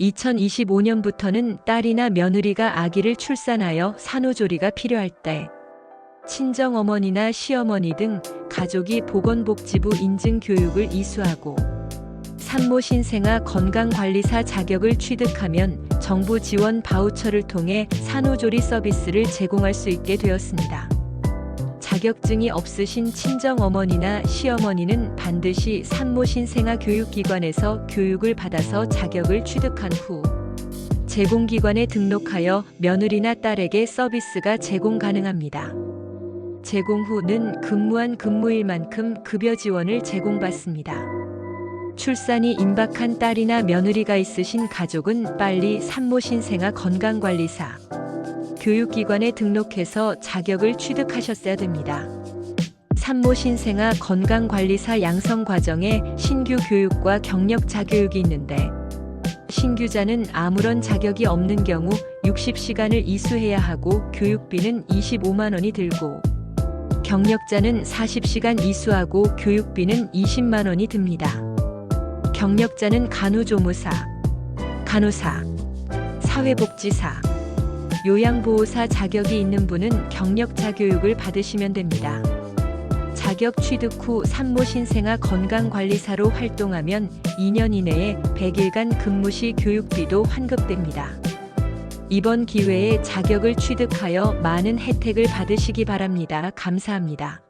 2025년부터는 딸이나 며느리가 아기를 출산하여 산후조리가 필요할 때 친정어머니나 시어머니 등 가족이 보건복지부 인증 교육을 이수하고 산모 신생아 건강관리사 자격을 취득하면 정부 지원 바우처를 통해 산후조리 서비스를 제공할 수 있게 되었습니다. 자격증이 없으신 친정어머니나 시어머니는 반드시 산모 신생아 교육기관에서 교육을 받아서 자격을 취득한 후 제공기관에 등록하여 며느리나 딸에게 서비스가 제공 가능합니다. 제공 후는 근무한 근무일 만큼 급여 지원을 제공받습니다. 출산이 임박한 딸이나 며느리가 있으신 가족은 빨리 산모 신생아 건강관리사 교육기관에 등록해서 자격을 취득하셨어야 됩니다. 산모 신생아 건강관리사 양성 과정에 신규 교육과 경력 자 교육이 있는데 신규자는 아무런 자격이 없는 경우 60시간을 이수해야 하고 교육비는 25만 원이 들고 경력자는 40시간 이수하고 교육비는 20만 원이 듭니다. 경력자는 간호조무사, 간호사, 사회복지사, 요양보호사 자격이 있는 분은 경력자 교육을 받으시면 됩니다. 자격 취득 후 산모 신생아 건강관리사로 활동하면 2년 이내에 100일간 근무 시 교육비도 환급됩니다. 이번 기회에 자격을 취득하여 많은 혜택을 받으시기 바랍니다. 감사합니다.